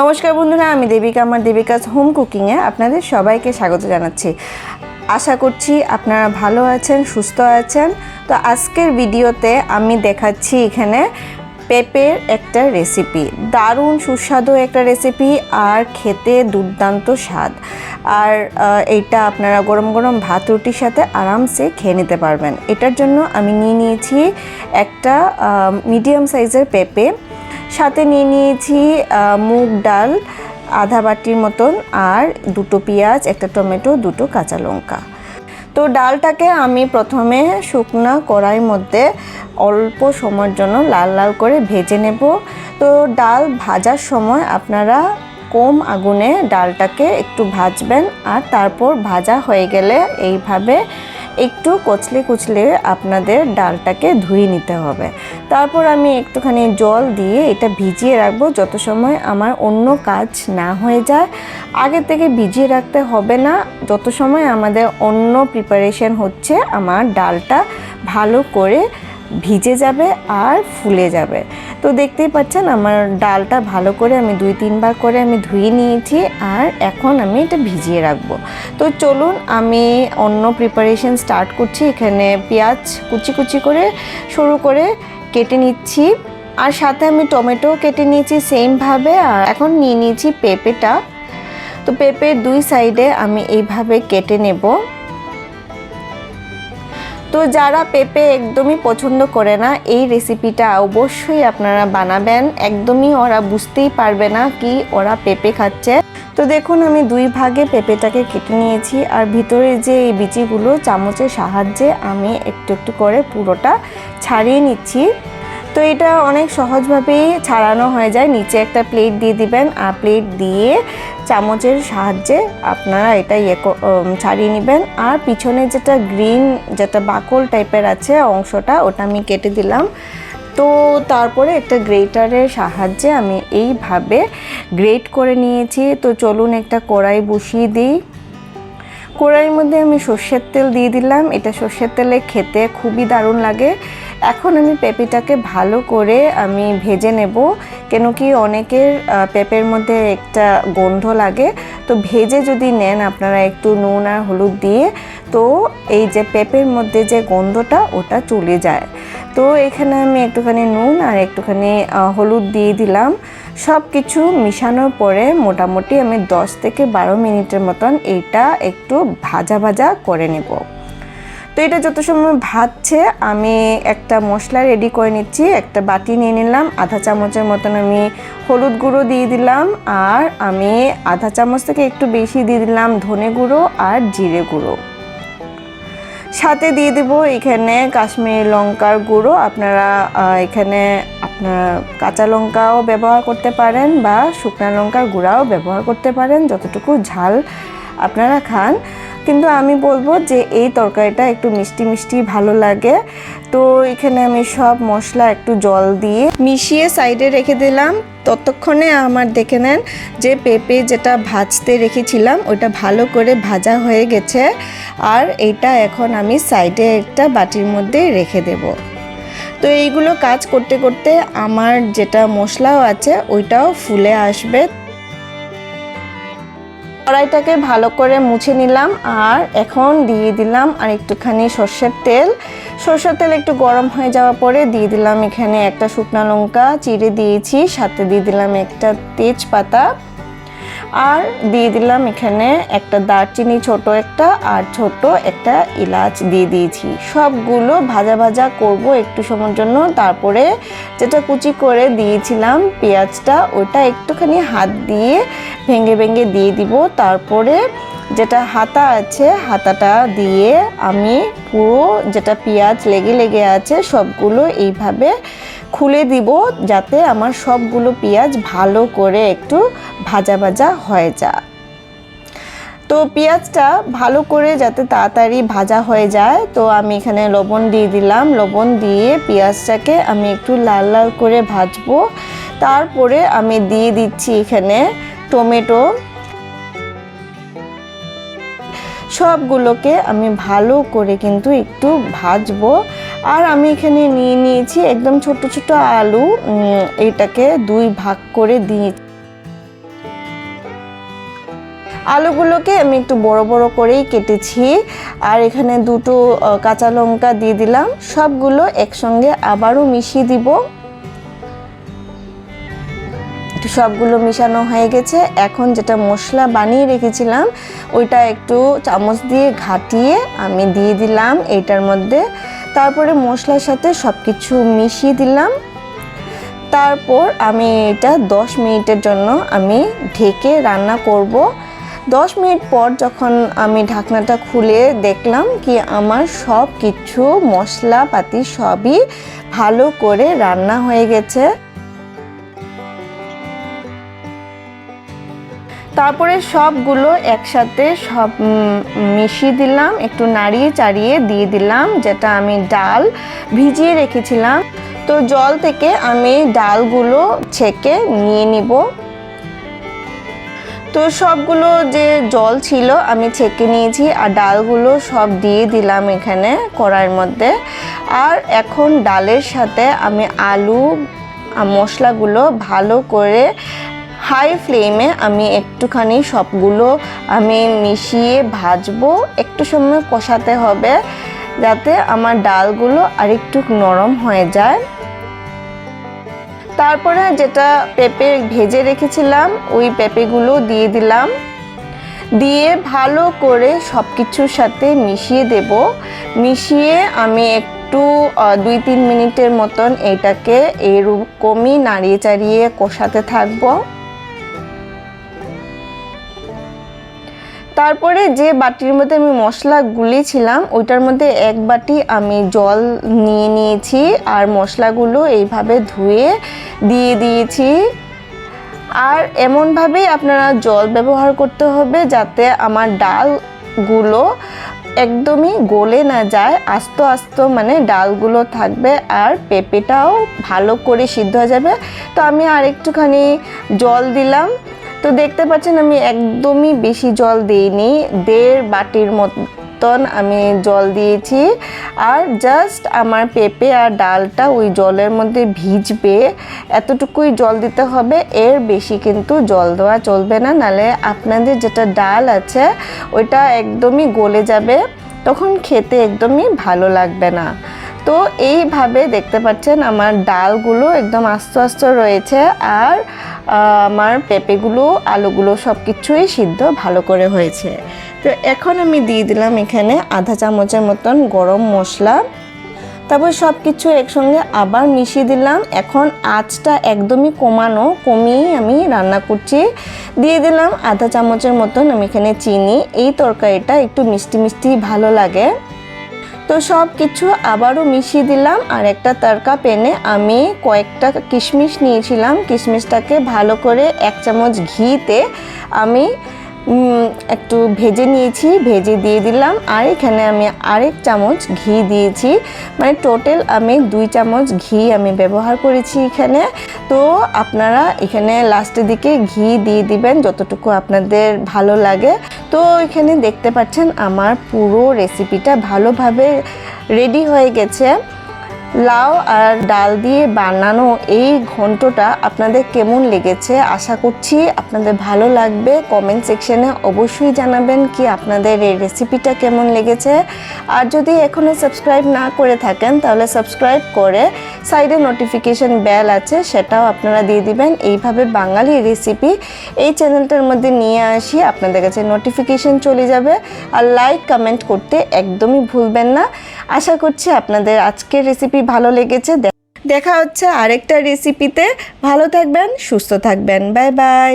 নমস্কার বন্ধুরা, আমি দেবিকা, আমার দেবিকাস হোম কুকিংয়ে আপনাদের সবাইকে স্বাগত জানাচ্ছি। আশা করছি আপনারা ভালো আছেন, সুস্থ আছেন। তো আজকের ভিডিওতে আমি দেখাচ্ছি এখানে পেঁপের একটা রেসিপি দারুণ সুস্বাদু একটা রেসিপি আর খেতে দুর্দান্ত স্বাদ। আর এইটা আপনারা গরম গরম ভাত রুটির সাথে আরামসে খেয়ে নিতে পারবেন। এটার জন্য আমি নিয়ে নিয়েছি একটা মিডিয়াম সাইজের পেঁপে। সাথে নিয়ে নিয়েছি মুগ ডাল, আধা বাটির মতন, আর দুটো পেঁয়াজ, একটা টমেটো, দুটো কাঁচা লঙ্কা। তো ডালটাকে আমি প্রথমে শুকনা কড়াইয়ের মধ্যে অল্প সময়ের জন্য লাল লাল করে ভেজে নেব। তো ডাল ভাজার সময় আপনারা কম আগুনে ডালটাকে একটু ভাজবেন, আর তারপর ভাজা হয়ে গেলে এইভাবে একটু কচলে কুচলে আপনাদের ডালটাকে ধুয়ে নিতে হবে। তারপর আমি একটুখানি জল দিয়ে এটা ভিজিয়ে রাখব যত সময় আমার অন্য কাজ না হয়ে যায়। আগে থেকে ভিজিয়ে রাখতে হবে না, যত সময় আমাদের অন্য প্রিপারেশন হচ্ছে, আমার ডালটা ভালো করে ভিজে যাবে আর ফুলে যাবে। তো দেখতেই পাচ্ছেন আমার ডালটা ভালো করে আমি দুই তিনবার করে আমি ধুয়ে নিয়েছি আর এখন আমি এটা ভিজিয়ে রাখব। তো চলুন আমি অন্য প্রিপারেশন স্টার্ট করছি। এখানে পেঁয়াজ কুচি কুচি করে সরু করে কেটে নিচ্ছি আর সাথে আমি টমেটো কেটে নিয়েছি সেমভাবে আর এখন নিয়ে নিয়েছি পেঁপেটা। তো পেঁপের দুই সাইডে আমি এইভাবে কেটে নেব। তো যারা পেঁপে একদমই পছন্দ করে না, এই রেসিপিটা অবশ্যই আপনারা বানাবেন। একদমই ওরা বুঝতেই পারবে না কি ওরা পেঁপে খাচ্ছে। তো দেখুন, আমি দুই ভাগে পেঁপেটাকে কেটে নিয়েছি আর ভিতরে যে এই বিচিগুলো চামচের সাহায্যে আমি একটু একটু করে পুরোটা ছাড়িয়ে নিচ্ছি। তো এটা অনেক সহজভাবেই ছাড়ানো হয়ে যায়। নিচে একটা প্লেট দিয়ে দিবেন। আর প্লেট দিয়ে চামচের সাহায্যে আপনারা এটা ইয়ে ছাড়িয়ে নেবেন। আর পিছনে যেটা গ্রিন যেটা বাকল টাইপের আছে অংশটা, ওটা আমি কেটে দিলাম। তো তারপরে একটা গ্রেটারের সাহায্যে আমি এইভাবে গ্রেট করে নিয়েছি। তো চলুন একটা কড়াই বসিয়ে দিই। কড়াইয়ের মধ্যে আমি সর্ষের তেল দিয়ে দিলাম। এটা সর্ষের তেলে খেতে খুবই দারুণ লাগে। এখন আমি পেঁপেটাকে ভালো করে আমি ভেজে নেব, কেন কি অনেকের পেঁপের মধ্যে একটা গন্ধ লাগে। তো ভেজে যদি নেন আপনারা একটু নুন আর হলুদ দিয়ে, তো এই যে পেঁপের মধ্যে যে গন্ধটা, ওটা চলে যায়। তো এখানে আমি একটুখানি নুন আর একটুখানি হলুদ দিয়ে দিলাম। সব কিছু মিশানোর পরে মোটামুটি আমি 10 থেকে বারো মিনিটের মতন এইটা একটু ভাজা ভাজা করে নেব। তো এটা যত সময় ভাজছে, আমি একটা মশলা রেডি করে নিচ্ছি, একটা বাটি নিয়ে নিলাম, আধা চামচের মতন আমি হলুদ গুঁড়ো দিয়ে দিলাম, আর আমি আধা চামচ থেকে একটু বেশি দিয়ে দিলাম ধনে গুঁড়ো আর জিরে গুঁড়ো। সাথে দিয়ে দেব এখানে কাশ্মীরি লঙ্কার গুঁড়ো, আপনারা এখানে আপনার কাঁচা লঙ্কাও ব্যবহার করতে পারেন বা শুকনো লঙ্কার গুঁড়াও ব্যবহার করতে পারেন, যতটুকু ঝাল আপনারা খান। কিন্তু আমি বলব যে এই তরকারিটা একটু মিষ্টি মিষ্টি ভালো লাগে। তো এখানে আমি সব মশলা একটু জল দিয়ে মিশিয়ে সাইডে রেখে দিলাম। ততক্ষণে আমার দেখে নেন যে পেঁপে যেটা ভাজতে রেখেছিলাম ওটা ভালো করে ভাজা হয়ে গেছে। আর এটা এখন আমি সাইডে একটা বাটির মধ্যে রেখে দেব। তো এইগুলো কাজ করতে করতে আমার যেটা মশলাও আছে, ওইটাও ফুলে আসবে। কড়াইটাকে ভালো করে মুছে নিলাম আর এখন দিয়ে দিলাম আর একটুখানি সর্ষের তেল। সর্ষের তেল একটু গরম হয়ে যাওয়ার পরে দিয়ে দিলাম এখানে একটা শুকনা লঙ্কা, চিড়ে দিয়েছি, সাথে দিয়ে দিলাম একটা তেজপাতা। আর দিয়ে দিলাম এখানে একটা দারচিনি, ছোট একটা আর ছোট একটা এলাচ দিয়ে দিয়েছি। সবগুলো ভাজা ভাজা করব একটু সময়ের জন্য। তারপরে যেটা কুচি করে দিয়েছিলাম পেঁয়াজটা, ওটা একটুখানি হাত দিয়ে ভেঙে ভেঙে দিয়ে দিব। তারপরে যেটা হাতা আছে, হাতাটা দিয়ে আমি পুরো যেটা পেঁয়াজ লেগে লেগে আছে, সবগুলো এইভাবে খুলে দিব যাতে আমার সবগুলো পেঁয়াজ ভালো করে একটু ভাজা ভাজা হয়ে যায়। তো পেঁয়াজটা ভালো করে যাতে তাড়াতাড়ি ভাজা হয়ে যায়, তো আমি এখানে লবণ দিয়ে দিলাম। লবণ দিয়ে পেঁয়াজটাকে আমি একটু লাল লাল করে ভাজবো। তারপরে আমি দিয়ে দিচ্ছি এখানে টমেটো। সবগুলোকে আমি ভালো করে কিন্তু একটু ভাজবো। আর আমি এখানে নিয়ে নিয়েছি একদম ছোট ছোট আলু এটাকে দুই ভাগ করে দিয়ে আলুগুলোকে আমি একটু বড় বড় করেই কেটেছি। আর এখানে দুটো কাঁচা লঙ্কা দিয়ে দিলাম। সবগুলো একসঙ্গে আবারও মিশিয়ে দিব। সবগুলো মিশানো হয়ে গেছে। এখন যেটা মশলা বানিয়ে রেখেছিলাম, ওইটা একটু চামচ দিয়ে ঘাটিয়ে আমি দিয়ে দিলাম। এইটার মধ্যে তারপরে মশলার সাথে সব কিছু মিশিয়ে দিলাম। তারপর আমি এটা 10 মিনিটের জন্য আমি ঢেকে রান্না করব। 10 মিনিট পর যখন আমি ঢাকনাটা খুলে দেখলাম কি আমার সব কিছু মশলাপাতি সবই ভালো করে রান্না হয়ে গেছে। তারপরে সবগুলো একসাথে সব মিশিয়ে দিলাম, একটু নাড়িয়ে চাড়িয়ে দিয়ে দিলাম, যেটা আমি ডাল ভিজিয়ে রেখেছিলাম। তো জল থেকে আমি ডালগুলো ছেঁকে নিয়ে নিব। তো সবগুলো যে জল ছিল আমি ছেঁকে নিয়েছি, আর ডালগুলো সব দিয়ে দিলাম এখানে কড়াইয়ের মধ্যে। আর এখন ডালের সাথে আমি আলু মশলাগুলো ভালো করে হাই ফ্লেমে আমি একটুখানি সবগুলো আমি মিশিয়ে ভাজবো। একটু সময় কষাতে হবে যাতে আমার ডালগুলো আরেকটু নরম হয়ে যায়। তারপরে যেটা পেঁপে ভেজে রেখেছিলাম, ওই পেঁপেগুলো দিয়ে দিলাম। দিয়ে ভালো করে সব কিছুর সাথে মিশিয়ে দেব। মিশিয়ে আমি একটু দুই তিন মিনিটের মতন এটাকে এরকমই নাড়িয়ে চাড়িয়ে কষাতে থাকব। তারপরে যে বাটির মধ্যে আমি মশলা গুলিয়েছিলাম ওইটার মধ্যে এক বাটি আমি জল নিয়ে নিয়েছি আর মশলাগুলো এইভাবে ধুয়ে দিয়ে দিয়েছি। আর এমনভাবেই আপনারা জল ব্যবহার করতে হবে যাতে আমার ডালগুলো একদমই গলে না যায়, আস্ত আস্ত মানে ডালগুলো থাকবে আর পেঁপেটাও ভালো করে সিদ্ধ হয়ে যাবে। তো আমি আর একটুখানি জল দিলাম। তো দেখতে পাচ্ছেন, আমি একদমই বেশি জল দিইনি। দেড় বাটির মতন আমি জল দিয়েছি। আর জাস্ট আমার পেঁপে আর ডালটা ওই জলের মধ্যে ভিজবে। এতটুকুই জল দিতে হবে। এর বেশি কিন্তু জল দেওয়া চলবে না। নালে আপনাদের যেটা ডাল আছে, ওইটা একদমই গলে যাবে। তখন খেতে একদমই ভালো লাগবে না। তো এইভাবে দেখতে পাচ্ছেন আমার ডালগুলো একদম আস্তে আস্তে রয়েছে আর আমার পেঁপেগুলো, আলুগুলো সব কিছুই সিদ্ধ ভালো করে হয়েছে। তো এখন আমি দিয়ে দিলাম এখানে আধা চামচের মতন গরম মশলা। তারপর সব কিছু একসঙ্গে আবার মিশিয়ে দিলাম। এখন আঁচটা একদমই কমানো কমিয়ে আমি রান্না করছি। দিয়ে দিলাম আধা চামচের মতন আমি এখানে চিনি। এই তরকারিটা একটু মিষ্টি মিষ্টি ভালো লাগে। তো সব কিছু আবারও মিশিয়ে দিলাম, আর একটা তরকা পেনে আমি কয়েকটা কিশমিশ নিয়েছিলাম। কিশমিশটাকে ভালো করে এক চামচ ঘিতে আমি একটু ভেজে নিয়েছি, ভেজে দিয়ে দিলাম, আর এখানে আমি আরেক চামচ ঘি দিয়েছি। মানে টোটাল আমি দুই চামচ ঘি আমি ব্যবহার করেছি এখানে। তো আপনারা এখানে লাস্টের দিকে ঘি দিয়ে দিবেন, যতটুকু আপনাদের ভালো লাগে। তো এখানে দেখতে পাচ্ছেন আমার পুরো রেসিপিটা ভালোভাবে রেডি হয়ে গেছে। লাউ আর ডাল দিয়ে বানানো এই ঘন্টটা আপনাদের কেমন লেগেছে আশা করছি আপনাদের ভালো লাগবে। কমেন্ট সেকশনে অবশ্যই জানাবেন কি আপনাদের এই রেসিপিটা কেমন লেগেছে। আর যদি এখনও সাবস্ক্রাইব না করে থাকেন, তাহলে সাবস্ক্রাইব করে সাইডে নোটিফিকেশন বেল আছে, সেটাও আপনারা দিয়ে দিবেন। এইভাবে বাঙালি রেসিপি এই চ্যানেলটার মধ্যে নিয়ে আসি, আপনাদের কাছে নোটিফিকেশন চলে যাবে। আর লাইক কমেন্ট করতে একদমই ভুলবেন না। আশা করছি আপনাদের আজকের রেসিপি ভালো লেগেছে। দেখা হচ্ছে আরেকটা রেসিপিতে ভালো থাকবেন সুস্থ থাকবেন। Bye bye